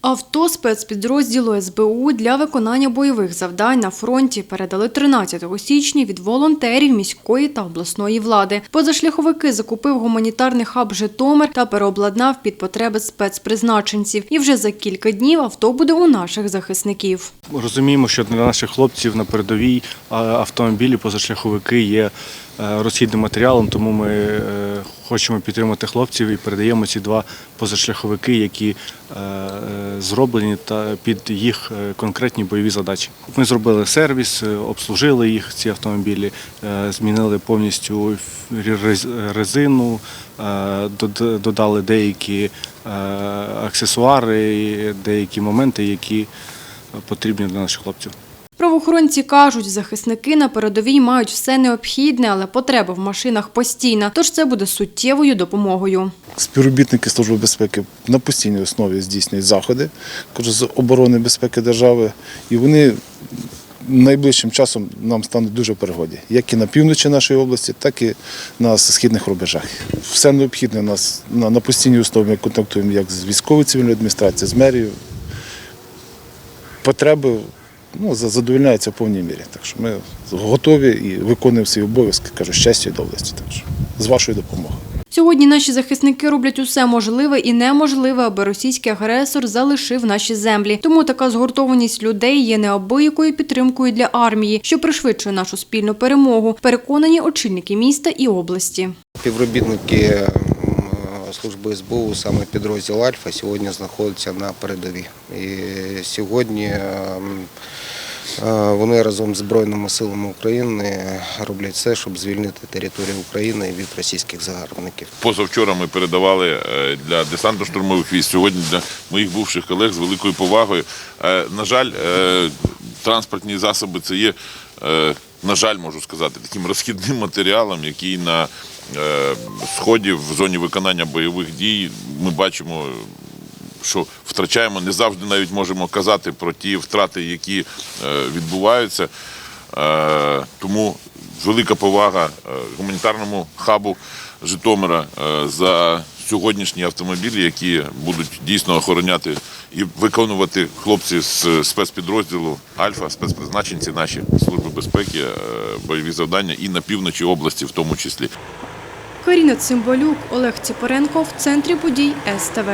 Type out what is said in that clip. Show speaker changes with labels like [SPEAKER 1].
[SPEAKER 1] Авто спецпідрозділу СБУ для виконання бойових завдань на фронті передали 13 січня від волонтерів міської та обласної влади. Позашляховики закупив гуманітарний хаб Житомир та переобладнав під потреби спецпризначенців. І вже за кілька днів авто буде у наших захисників.
[SPEAKER 2] Розуміємо, що для наших хлопців на передовій автомобілі, позашляховики є розхідним матеріалом, тому ми е, хочемо підтримати хлопців і передаємо ці два позашляховики, які е, е, зроблені та під їх е, конкретні бойові задачі. Ми зробили сервіс, е, обслужили їх ці автомобілі, е, змінили повністю резину, е, додали деякі е, аксесуари, деякі моменти, які потрібні для наших хлопців.
[SPEAKER 1] Правоохоронці кажуть, захисники на передовій мають все необхідне, але потреба в машинах постійна, тож це буде суттєвою допомогою.
[SPEAKER 3] Співробітники Служби безпеки на постійній основі здійснюють заходи з оборони безпеки держави, і вони найближчим часом нам стануть дуже в перегоді, як і на півночі нашої області, так і на східних рубежах. Все необхідне нас на, постійній основі. Ми контактуємо як з військовою цивільною адміністрацією, з мерією. Потреби ну, за- задовольняються в повній мірі. Так що ми готові і виконуємо свої обов'язки, кажу, щастя і доблесті. Так що з вашою допомогою.
[SPEAKER 1] Сьогодні наші захисники роблять усе можливе і неможливе, аби російський агресор залишив наші землі. Тому така згуртованість людей є неабиякою підтримкою для армії, що пришвидшує нашу спільну перемогу. Переконані очільники міста і області.
[SPEAKER 4] Співробітники м, служби СБУ, саме підрозділ Альфа, сьогодні знаходяться на передовій. І сьогодні е, вони разом з Збройними силами України роблять все, щоб звільнити територію України від російських загарбників.
[SPEAKER 5] Позавчора ми передавали е, для десантно-штурмових військ, сьогодні для моїх бувших колег з великою повагою. Е, На жаль, е, транспортні засоби це є, е, на жаль, можу сказати, таким розхідним матеріалом, який на е, сході в зоні виконання бойових дій ми бачимо. Що втрачаємо, не завжди навіть можемо казати про ті втрати, які е, відбуваються. Е, тому велика повага гуманітарному хабу Житомира за сьогоднішні автомобілі, які будуть дійсно охороняти і виконувати хлопці з спецпідрозділу Альфа, спецпризначенці наші служби безпеки, бойові завдання і на півночі області, в тому числі.
[SPEAKER 1] Каріна Цимбалюк, Олег Ціпоренко в центрі подій СТВ.